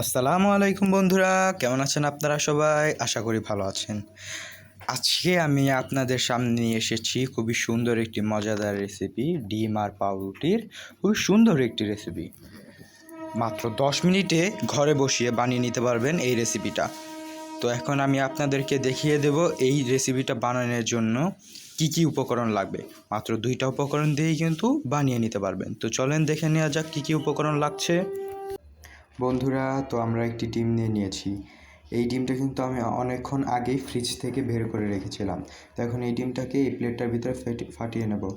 আসসালামু আলাইকুম বন্ধুরা, কেমন আছেন আপনারা সবাই? আশা করি ভালো আছেন। আজকে আমি আপনাদের সামনে নিয়ে এসেছি খুবই সুন্দর একটি মজাদার রেসিপি ডিম আর পাউরুটির খুবই সুন্দর একটি রেসিপি মাত্র দশ মিনিটে ঘরে বসিয়ে বানিয়ে নিতে পারবেন এই রেসিপিটা তো এখন আমি আপনাদেরকে দেখিয়ে দেব এই রেসিপিটা বানানোর জন্য কি কি উপকরণ লাগবে। মাত্র দুইটা উপকরণ দিয়েই কিন্তু বানিয়ে নিতে পারবেন। তো চলেন দেখে নেওয়া যাক কী কী উপকরণ লাগছে। বন্ধুরা, তো আমরা একটি ডিম নিয়ে নিয়েছি। এই ডিমটা কিন্তু আমি অনেকক্ষণ আগেই ফ্রিজ থেকে বের করে রেখেছিলাম। তো এখন এই ডিমটাকে এই প্লেটটার ভিতরে ফেটে- ফাটিয়ে নেব।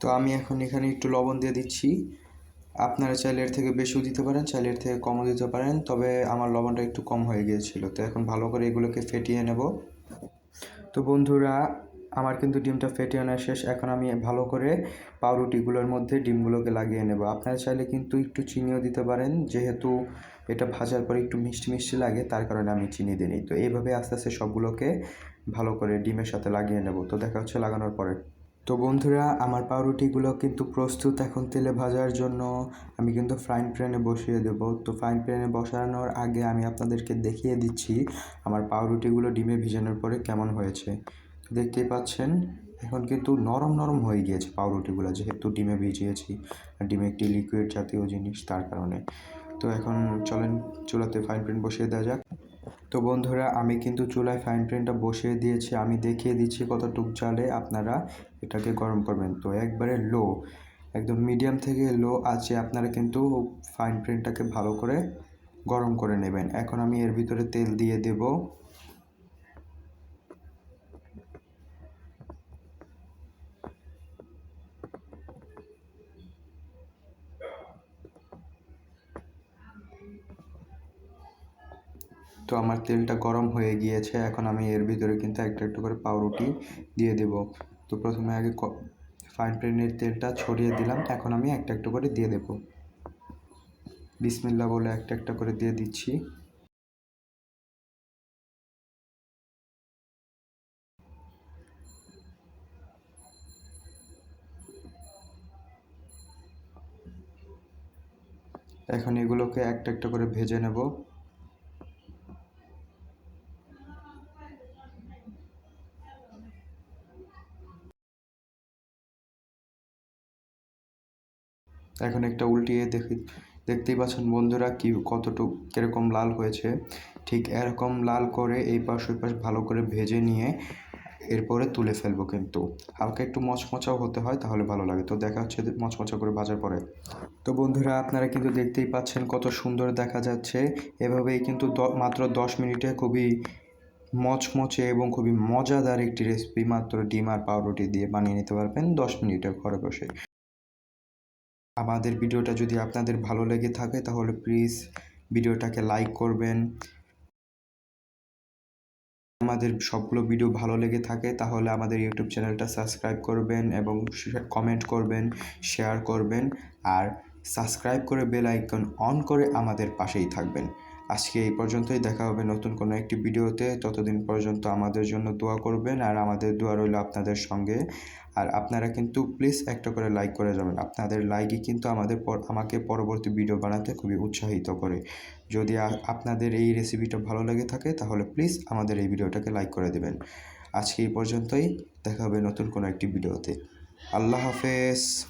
তো আমি এখন এখানে একটু লবণ দিয়ে দিচ্ছি। আপনারা চাইলে এর থেকে বেশিও দিতে পারেন, চাইলে এর থেকে কমও দিতে পারেন, তবে আমার লবণটা একটু কম হয়ে গিয়েছিল। তো এখন ভালো করে এগুলোকে ফেটিয়ে নেব। তো বন্ধুরা, আমার কিন্তু ডিমটা ফেটিয়ে আনা শেষ। এখন আমি ভালো করে পাউরুটিগুলোর মধ্যে ডিমগুলোকে লাগিয়ে নেব। আপনারা চাইলে কিন্তু একটু চিনিও দিতে পারেন, যেহেতু এটা ভাজার পরে একটু মিষ্টি মিষ্টি লাগে, তার কারণে আমি চিনি দিই তো এইভাবে আস্তে আস্তে সবগুলোকে ভালো করে ডিমের সাথে লাগিয়ে নেব। তো দেখা হচ্ছে লাগানোর পরে। তো বন্ধুরা, আমার পাউরুটিগুলো কিন্তু প্রস্তুত এখন তেলে ভাজার জন্য। আমি কিন্তু ফ্রাইং প্যানে বসিয়ে দেবো। তো ফ্রাইং প্যানে বসানোর আগে আমি আপনাদেরকে দেখিয়ে দিচ্ছি আমার পাউরুটিগুলো ডিমে ভিজানোর পরে কেমন হয়েছে। দেখতেই পাচ্ছেন, এখন কিন্তু নরম নরম হয়ে গিয়েছে পাউরুটিগুলো, যেহেতু ডিমে ভিজিয়েছি। আর ডিমে একটি লিকুইড জাতীয় জিনিস, তার কারণে। তো এখন চলেন, চুলাতে ফ্রাইং প্যান বসিয়ে দেওয়া যাক। তো বন্ধুরা, আমি কিন্তু চুলায় ফাইন প্যানটা বসিয়ে দিয়েছি। আমি দেখিয়ে দিচ্ছি কতটুক চালে আপনারা এটাকে গরম করবেন। তো একবারে লো একদম মিডিয়াম থেকে লো আছে। আপনারা কিন্তু ফাইন প্যানটাকে ভালো করে গরম করে নেবেন। এখন আমি এর ভিতরে তেল দিয়ে দেব। তো আমার তেলটা গরম হয়ে গিয়েছে, এখন আমি এর ভিতরে কিন্তু একটা একটু করে পাউরুটি দিয়ে দেব। তো প্রথমে আগে ফাইন প্যানের তেলটা ছড়িয়ে দিলাম, এখন আমি একটা একটা করে দিয়ে দেব। বিসমিল্লা বলে একটা একটা করে দিয়ে দিচ্ছি। এখন এগুলোকে একটা একটা করে ভেজে নেব। এখন একটা উল্টিয়ে দেখি, দেখতেই পাচ্ছেন বন্ধুরা কি, কতটুকু কীরকম লাল হয়েছে। ঠিক এরকম লাল করে এই পাশ ওই পাশ ভালো করে ভেজে নিয়ে এরপরে তুলে ফেলব কিন্তু। হালকা একটু মচমচাও হতে হয়, তাহলে ভালো লাগে। তো দেখা হচ্ছে মচমচা করে ভাজার পরে। তো বন্ধুরা, আপনারা কিন্তু দেখতেই পাচ্ছেন কত সুন্দর দেখা যাচ্ছে। এভাবেই কিন্তু মাত্র দশ মিনিটে খুবই মচমচে এবং খুবই মজাদার একটি রেসিপি মাত্র ডিম আর পাউরুটি দিয়ে বানিয়ে নিতে পারবেন দশ মিনিটে ঘরে বসে। আমাদের ভিডিওটা যদি আপনাদের ভালো লেগে থাকে, তাহলে প্লিজ ভিডিওটাকে লাইক করবেন। আমাদের সবগুলো ভিডিও ভালো লেগে থাকে, তাহলে আমাদের ইউটিউব চ্যানেলটা সাবস্ক্রাইব করবেন এবং কমেন্ট করবেন, শেয়ার করবেন, আর সাবস্ক্রাইব করে বেল আইকন অন করে আমাদের পাশেই থাকবেন। আজকে এই পর্যন্তই। দেখা হবে নতুন কোনো একটি ভিডিওতে। ততদিন পর্যন্ত আমাদের জন্য দোয়া করবেন আর আমাদের দোয়া রইল আপনাদের সঙ্গে। আর আপনারা কিন্তু প্লিজ একটা করে লাইক করে যাবেন। আপনাদের লাইকই কিন্তু আমাদের পর- আমাকে পরবর্তী ভিডিও বানাতে খুবই উৎসাহিত করে। যদি আপনাদের এই রেসিপিটা ভালো লেগে থাকে, তাহলে প্লিজ আমাদের এই ভিডিওটাকে লাইক করে দেবেন। আজকে এই পর্যন্তই। দেখা হবে নতুন কোনো একটি ভিডিওতে। আল্লাহ হাফেজ।